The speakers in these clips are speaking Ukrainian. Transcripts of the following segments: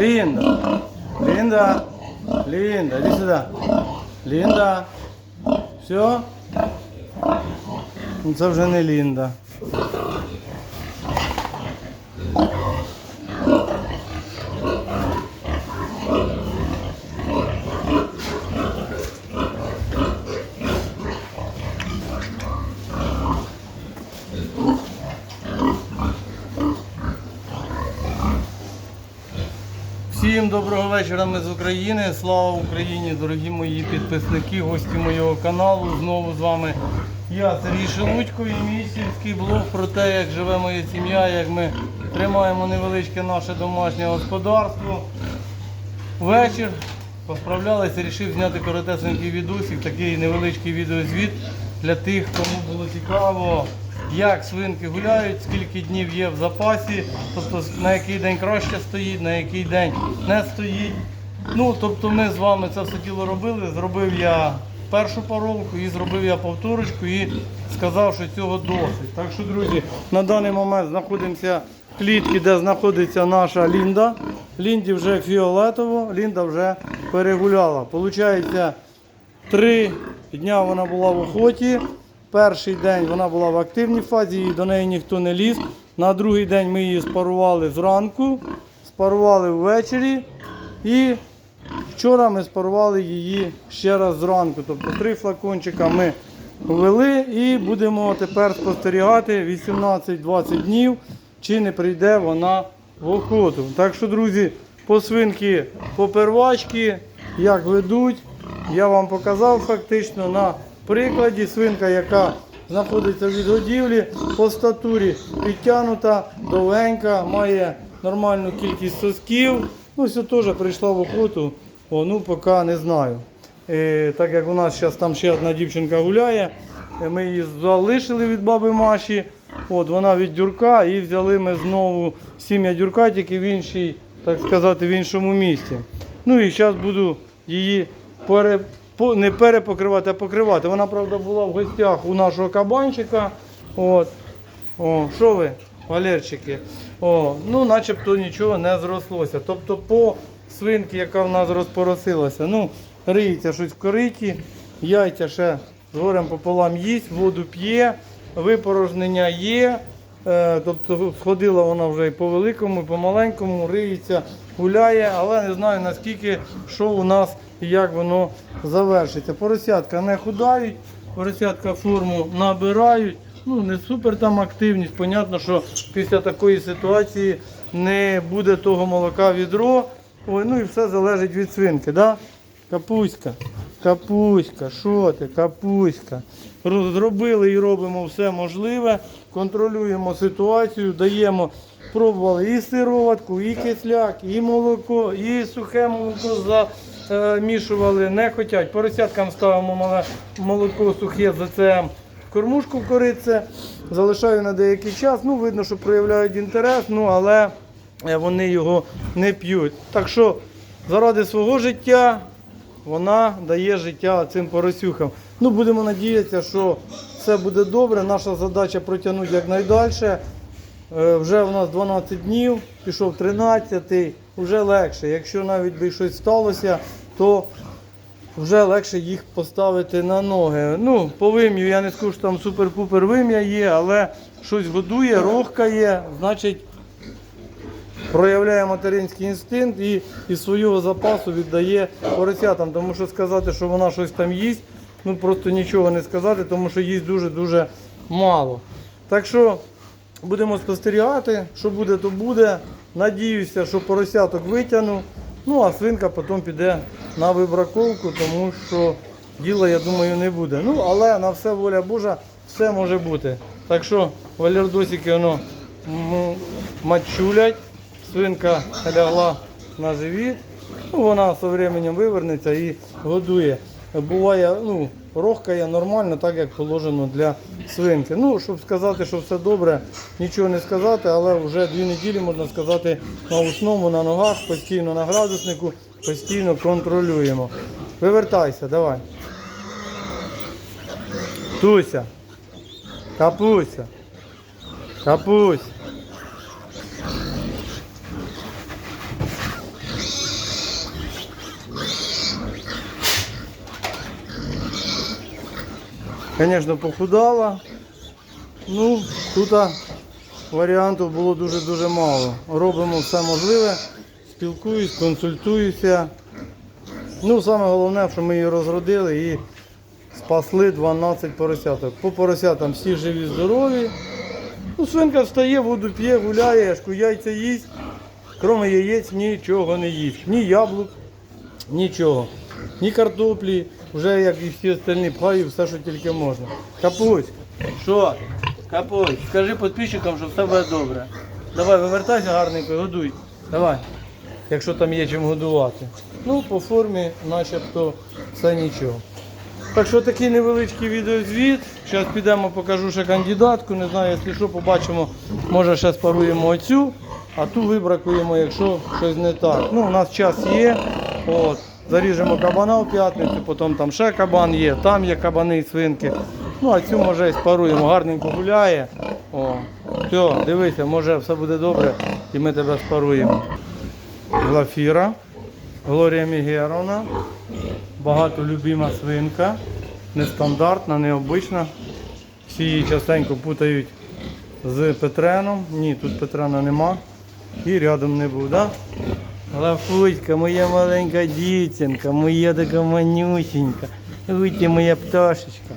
Лінда. Лінда. Лінда, іди сюди. Лінда. Все? Ну, Це вже не Лінда. Всім доброго вечора. Ми з України. Слава Україні, дорогі мої підписники, гості моєго каналу. Знову з вами я, Сергій Шелудько, і мій сільський блог про те, як живе моя сім'я, як ми тримаємо невеличке наше домашнє господарство. Вечір посправлялися, рішив зняти коротесенький відосик, такий невеличкий відеозвіт для тих, кому було цікаво, як свинки гуляють, скільки днів є в запасі, тобто на який день краще стоїть, на який день не стоїть. Ну, тобто ми з вами це все діло робили. Зробив я першу паровку і зробив я повторочку і сказав, що цього досить. Так що, друзі, на даний момент знаходимося в клітці, де знаходиться наша Лінда. Лінді вже фіолетово, Лінда вже перегуляла. Получається, три дня вона була в охоті. Перший день вона була в активній фазі, і до неї ніхто не ліз. На другий день ми її спарували зранку, спарували ввечері. І вчора ми спарували її ще раз зранку. Тобто три флакончика ми ввели і будемо тепер спостерігати 18-20 днів, чи не прийде вона в охоту. Так що, друзі, по свинки попервачки, як ведуть, я вам показав фактично на прикладі свинка, яка знаходиться в відгодівлі, по статурі підтягнута, довенька, має нормальну кількість сосків. Ну, все теж прийшла в охоту, О, ну поки не знаю. Е, так як у нас зараз там ще одна дівчинка гуляє, е, ми її залишили від баби Маші. От вона від дюрка і взяли ми знову сім'я дюрка, тільки в іншій, так сказати, в іншому місці. Ну і зараз буду її пере, не перепокривати, а покривати. Вона, правда, була в гостях у нашого кабанчика. От. О, що ви, Валерчики? О, ну, начебто нічого не зрослося. Тобто по свинці, яка в нас розпоросилася, ну, риється щось в кориті, яйця ще з горем пополам їсть, воду п'є, випорожнення є. Е, тобто сходила вона вже і по великому, і по маленькому, риється, гуляє, але не знаю наскільки, що у нас і як воно завершиться. Поросятка не худають, поросятка форму набирають. Ну, не супер там активність. Понятно, що після такої ситуації не буде того молока відро. Ой, ну і все залежить від свинки, да? Капуська, капуська, що ти, капуська. Зробили і робимо все можливе, контролюємо ситуацію, даємо, пробували і сироватку, і кисляк, і молоко, і сухе молоко замішували. Не хочуть. Поросяткам ставимо молоко сухе за це кормушку корице, залишаю на деякий час. Ну, видно, що проявляють інтерес, ну але е, вони його не п'ють. Так що заради свого життя вона дає життя цим поросюхам. Ну, будемо надіятися, що все буде добре. Наша задача протягнути якнайдальше. Е, Вже у нас 12 днів, пішов 13, вже легше. Якщо навіть би щось сталося, то вже легше їх поставити на ноги. Ну, по вим'ю я не скажу, що там супер-пупер вим'я є, але щось годує, рохкає, значить проявляє материнський інстинкт і із свого запасу віддає поросятам. Тому що сказати, що вона щось там їсть, ну просто нічого не сказати, тому що їсть дуже-дуже мало. Так що будемо спостерігати, що буде, то буде. Надіюся, що поросяток витягну. Ну а свинка потім піде на вибраковку, тому що діла, я думаю, не буде. Ну, але на все воля Божа, все може бути. Так що валердосики воно мачулять, свинка лягла на живіт. Ну, вона з часом вивернеться і годує. Буває, ну, рохкає нормально, так як положено для свинки. Ну, щоб сказати, що все добре, нічого не сказати, але вже дві неділі, можна сказати, на усному, на ногах, постійно на градуснику, постійно контролюємо. Вивертайся, давай. Туся. Капуся. Капусь. Звісно, похудала. Ну, тут варіантів було дуже-дуже мало. Робимо все можливе, спілкуюсь, консультуюся. Ну, саме головне, що ми її розродили і спасли 12 поросяток. По поросятам всі живі, здорові. Ну, свинка встає, воду п'є, гуляє, яшку яйця їсть. Крім яєць нічого не їсть. Ні яблук, нічого. Ні картоплі, вже як і всі остальні пхаю, все, що тільки можна. Капусь, що? Капусь, скажи підписчикам, що все буде добре. Давай, вивертайся гарненько, годуй. Давай. Якщо там є чим годувати. Ну, по формі начебто все нічого. Так що такий невеличкий відеозвіт. Зараз підемо, покажу ще кандидатку. Не знаю, якщо що, побачимо, може ще спаруємо оцю, а ту вибракуємо, якщо щось не так. Ну, у нас час є. От. Заріжемо кабана в п'ятницю, потім там ще кабан є, там є кабани і свинки. Ну, а цю може і спаруємо, гарненько гуляє. О. Все, дивися, може все буде добре і ми тебе спаруємо. Глафіра, Глорія Мігеровна. Багато любима свинка, нестандартна, необична. Всі її частенько путають з Петреном. Ні, тут Петрена нема. І рядом не був, да? Лафуська, моя маленька дівчинка, моя така манюсінька. Ой, ти моя пташечка.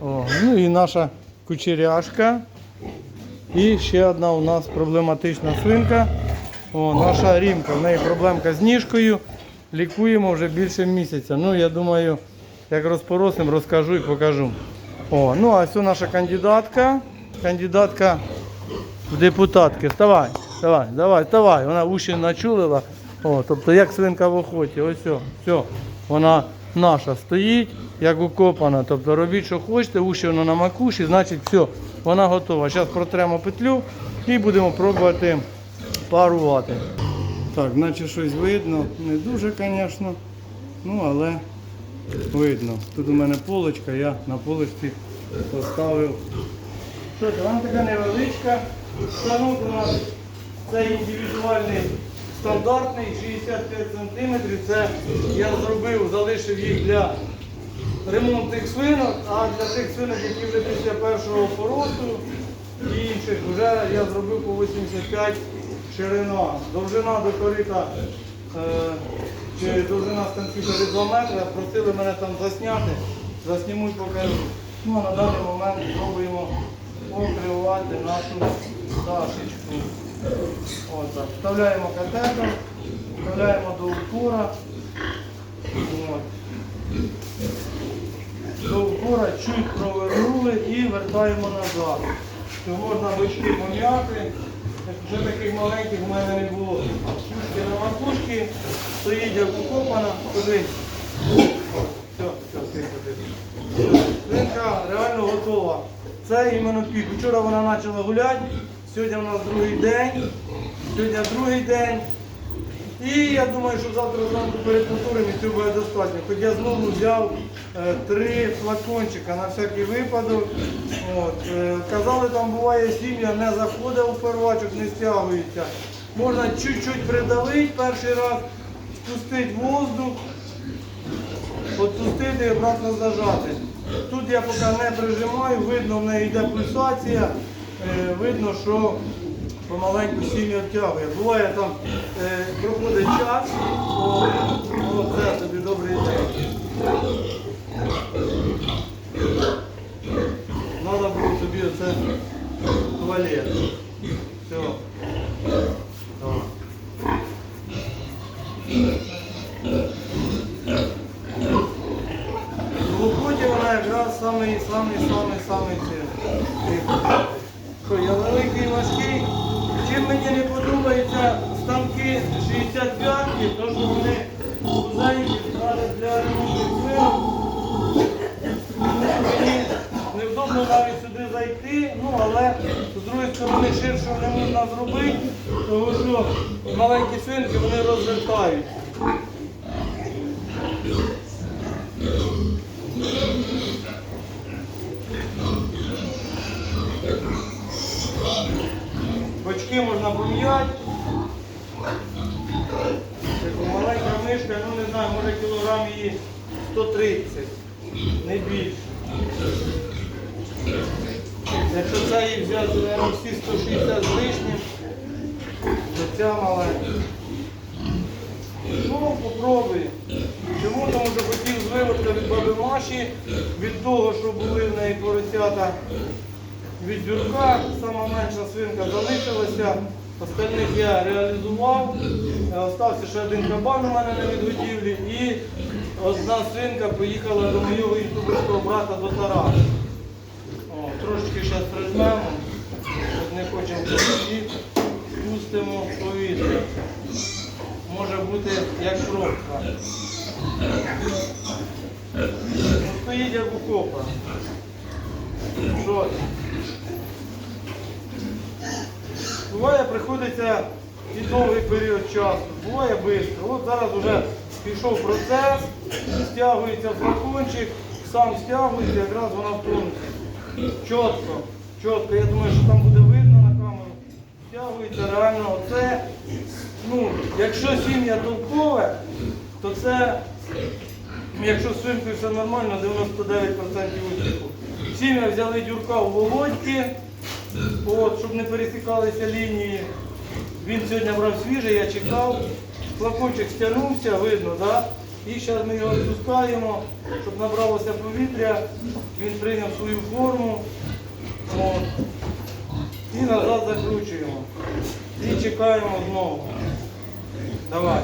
О, ну і наша кучеряшка. І ще одна у нас проблематична свинка. О, наша рімка. В неї проблемка з ніжкою. Лікуємо вже більше місяця. Ну, я думаю, як розпоросимо, розкажу і покажу. О, ну а це наша кандидатка. Кандидатка в депутатки. Вставай, вставай, давай, вставай. Вона уші начулила. О, тобто як свинка в охоті. Ось все, все. Вона наша стоїть, як укопана. Тобто робіть, що хочете, уші воно на макуші, значить все, вона готова. Зараз протремо петлю і будемо пробувати парувати. Так, наче щось видно. Не дуже, звісно. Ну, але видно. Тут у мене полочка, я на полочці поставив. Вона така невеличка. Станок у нас це індивідуальний стандартний 65 см. Це я зробив, залишив їх для ремонтних свинок, а для тих свинок, які вже після першого поросту і інших, вже я зробив по 85 ширина. Довжина до корита, е, чи довжина станції 2 метри. Просили мене там засняти, засніму і покажу. Ну а на даний момент спробуємо покривати нашу пташечку. Отак. Вставляємо катетер, вставляємо до упора. От. До упора чуть провернули і вертаємо назад. То можна бички пом'яти. Вже таких маленьких в мене не було. Чушки на макушки, стоїть як укопана, туди. Все, все, все, все. Реально готова. Це іменно пік. Вчора вона почала гуляти, сьогодні у нас другий день. Сьогодні другий день. І я думаю, що завтра зранку перед повтором і цього буде достатньо. Хоч я знову взяв е, три флакончика на всякий випадок. От, е, казали, там буває сім'я, не заходить у первачок, не стягується. Можна чуть-чуть придавити перший раз, спустити воздух, відпустити і обратно зажати. Тут я поки не прижимаю, видно, в неї йде пульсація, видно, що помаленьку сім'ю відтягує. Буває там е, проходить час, о, о, це тобі добрий день. Треба було тобі оце туалет. Все. В уході вона якраз самий, самий, самий, самий цей. Що, я великий важкий. Чим мені не подобаються станки 65-ки, то що вони вузенькі, навіть для ремонтних свинок. Мені невдобно навіть сюди зайти, ну але з другої сторони ширше не можна зробити, тому що маленькі свинки вони розвертають. Бочки можна пом'яти. Така Маленька мишка, ну не знаю, може кілограм її 130, не більше. Якщо це їх взяти, всі 160 з лишнім, то ця маленька. Ну, попробуй. Чому? Тому що хотів звиводка від баби Маші, від того, що були в неї поросята від дюрка, сама менша свинка залишилася, остальних я реалізував. Е, Остався ще один кабан у мене на відгодівлі і одна свинка поїхала до моєго ютуберського брата до Тараса. Трошки зараз прижмемо, не хочемо і пустимо повітря. Може бути як пробка. Стоїть як окопа. Що? ти? Буває, приходиться і довгий період часу, буває швидко. От зараз вже пішов процес, стягується флакончик, сам стягується, якраз вона в тонусі. Чітко, чітко. Я думаю, що там буде видно на камеру. Стягується реально оце. Ну, якщо сім'я толкове, то це, якщо з свинкою все нормально, 99% успіху. Сім'я взяли дюрка у Володьки, от, щоб не пересікалися лінії. Він сьогодні брав свіжий, я чекав. Флакончик стягнувся, видно, да? І зараз ми його відпускаємо, щоб набралося повітря. Він прийняв свою форму. От. І назад закручуємо. І чекаємо знову. Давай.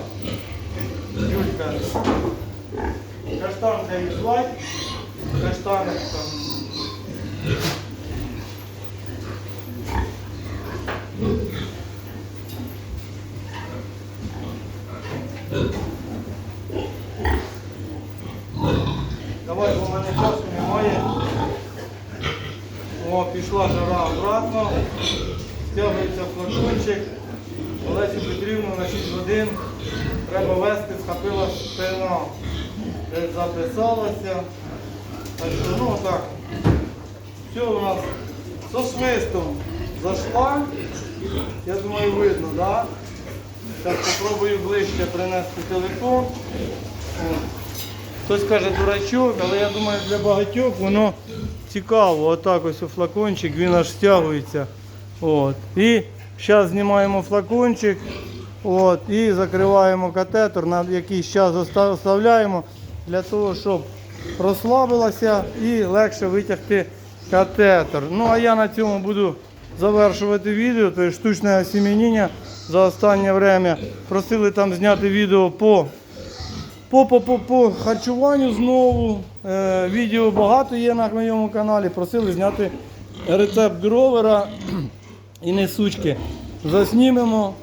Юлька. Каштанка і слайд. Каштаночка. Давай, бо в мене часу немає. О, пішла жара обратно. Стягується флакончик. Олесю Петрівну на 6 годин треба вести, схопила спина. Записалася. Так що, ну так. Все у нас со свистом зайшла. Я думаю, видно? Да? Так, попробую ближче принести телефон. Хтось каже дурачок, але я думаю, для багатьох воно цікаво. Отак ось у флакончик, він аж стягується. От. І зараз знімаємо флакончик от, і закриваємо катетер, на якийсь час оставляємо для того, щоб розслабилася і легше витягти катетер. Ну а я на цьому буду завершувати відео, тобто штучне осім'яніння за останнє время. Просили там зняти відео по по, по, по, по харчуванню знову. Е, відео багато є на моєму каналі. Просили зняти рецепт гровера і несучки. Заснімемо,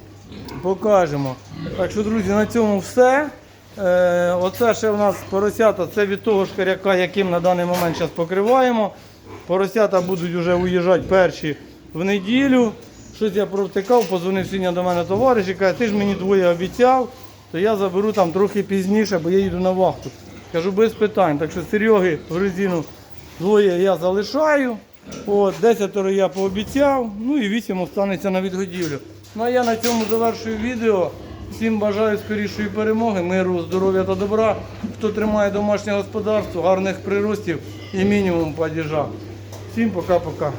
покажемо. Так що, друзі, на цьому все. Е, оце ще в нас поросята, це від того шкаряка, яким на даний момент зараз покриваємо. Поросята будуть вже уїжджати перші в неділю. Щось я провтикав, позвонив сьогодні до мене товариш і каже, ти ж мені двоє обіцяв, то я заберу там трохи пізніше, бо я їду на вахту. Кажу, без питань. Так що Сереги в резину двоє я залишаю. От, десятеро я пообіцяв, ну і вісім останеться на відгодівлю. Ну а я на цьому завершую відео. Всім бажаю скорішої перемоги, миру, здоров'я та добра. Хто тримає домашнє господарство, гарних приростів і мінімум падіжа. Всім пока-пока.